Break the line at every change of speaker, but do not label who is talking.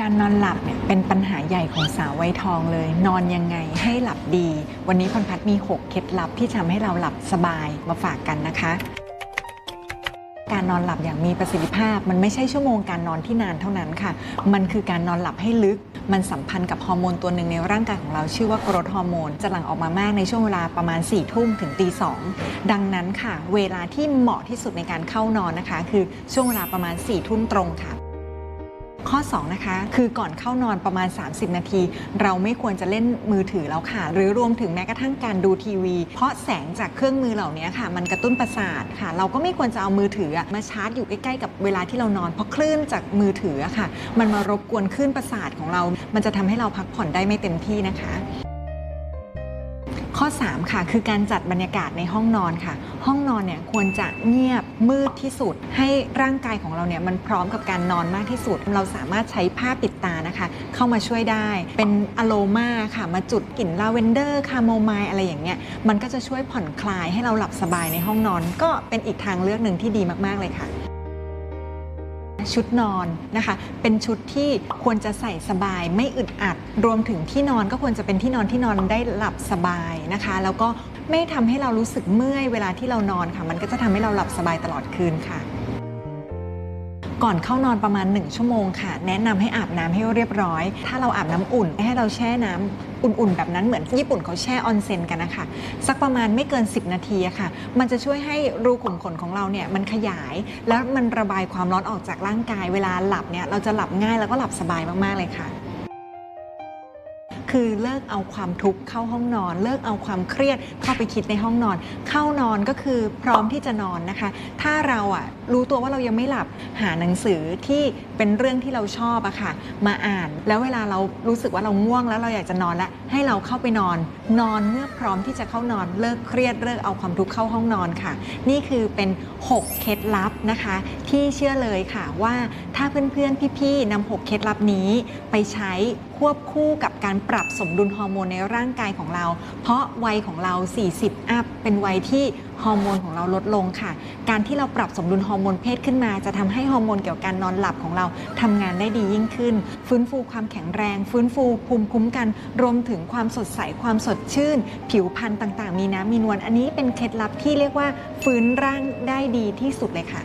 การนอนหลับเนี่ยเป็นปัญหาใหญ่ของสาววัยทองเลย นอนยังไงให้หลับดี วันนี้พรพัฒน์มี 6 เคล็ดลับที่ทำให้เราหลับสบายมาฝากกันนะคะ การนอนหลับอย่างมีประสิทธิภาพ มันไม่ใช่ชั่วโมงการนอนที่นานเท่านั้นค่ะ มันคือการนอนหลับให้ลึก มันสัมพันธ์กับฮอร์โมนตัวหนึ่งในร่างกายของเราชื่อว่ากรดฮอร์โมนจะหลั่งออกมามากในช่วงเวลาประมาณ4ี่ทุ่มถึงตีสองดังนั้นค่ะ เวลาที่เหมาะที่สุดในการเข้านอนนะคะ คือช่วงเวลาประมาณ4ี่ทุ่มตรงค่ะ ข้อ 2 นะคะ คือก่อนเข้านอนประมาณ 30 นาที เราไม่ควรจะเล่นมือถือแล้วค่ะ หรือรวมถึงแม้กระทั่งการดูทีวี เพราะแสงจากเครื่องมือเหล่านี้ค่ะ มันกระตุ้นประสาทค่ะ เราก็ไม่ควรจะเอามือถือมาชาร์จอยู่ใกล้ๆกับเวลาที่เรานอน เพราะคลื่นจากมือถือค่ะ มันมารบกวนคลื่นประสาทของเรา มันจะทำให้เราพักผ่อนได้ไม่เต็มที่นะคะ ข้อ 3 ค่ะ คือการจัดบรรยากาศในห้องนอนค่ะ ห้องนอนเนี่ยควรจะเงียบมืดที่สุด ให้ร่างกายของเราเนี่ยมันพร้อมกับการนอนมากที่สุด เราสามารถใช้ผ้าปิดตานะคะ เข้ามาช่วยได้ เป็นอะโลมาค่ะ มาจุดกลิ่นลาเวนเดอร์คาโมไมล์อะไรอย่างเงี้ยมันก็จะช่วยผ่อนคลายให้เราหลับสบายในห้องนอน ก็เป็นอีกทางเลือกหนึ่งที่ดีมากๆเลยค่ะ ชุดนอนนะคะ เป็นชุดที่ควรจะใส่สบายไม่อึดอัด รวมถึงที่นอนก็ควรจะเป็นที่นอนที่นอนได้หลับสบายนะคะ แล้วก็ไม่ทำให้เรารู้สึกเมื่อยเวลาที่เรานอนค่ะ มันก็จะทำให้เราหลับสบายตลอดคืนค่ะ ก่อนเข้านอนประมาณ 1 ชั่วโมงค่ะ แนะนำให้อาบน้ำให้เรียบร้อย ถ้าเราอาบน้ำอุ่น ให้เราแช่น้ำอุ่นๆ แบบนั้นเหมือนญี่ปุ่นเขาแช่ออนเซ็นกันนะคะสักประมาณไม่เกิน 10 นาทีค่ะ มันจะช่วยให้รูขุมขนของเราเนี่ยมันขยาย แล้วมันระบายความร้อนออกจากร่างกาย เวลาหลับเนี่ยเราจะหลับง่ายแล้วก็หลับสบายมากๆเลยค่ะ คือเลิกเอาความทุกข์เข้าห้องนอน เลิกเอาความเครียดเข้าไปคิดในห้องนอน เข้านอนก็คือพร้อมที่จะนอนนะคะ ถ้าเราอะรู้ตัวว่าเรายังไม่หลับหาหนังสือที่เป็นเรื่องที่เราชอบอะค่ะ มาอ่านแล้วเวลาเรารู้สึกว่าเราง่วงแล้วเราอยากจะนอนแล้วให้เราเข้าไปนอน นอนเมื่อพร้อมที่จะเข้านอนเลิกเครียดเลิกเอาความทุกข์เข้าห้องนอนค่ะ นี่คือเป็น 6 เคล็ดลับนะคะ ที่เชื่อเลยค่ะว่า ถ้าเพื่อนๆ พี่ๆนำ6เคล็ดลับนี้ไปใช้ควบคู่กับการปรับสมดุลฮอร์โมนในร่างกายของเรา เพราะวัยของเรา 40 อัพ เป็นวัยที่ฮอร์โมนของเราลดลงค่ะ การที่เราปรับสมดุลฮอร์โมนเพศขึ้นมา จะทำให้ฮอร์โมนเกี่ยวกับการนอนหลับของเราทำงานได้ดียิ่งขึ้น ฟื้นฟูความแข็งแรง ฟื้นฟูภูมิคุ้มกัน รวมถึงความสดใส ความสดชื่น ผิวพรรณต่างๆ มีน้ำมีนวล อันนี้เป็นเคล็ดลับที่เรียกว่าฟื้นร่างได้ดีที่สุดเลยค่ะ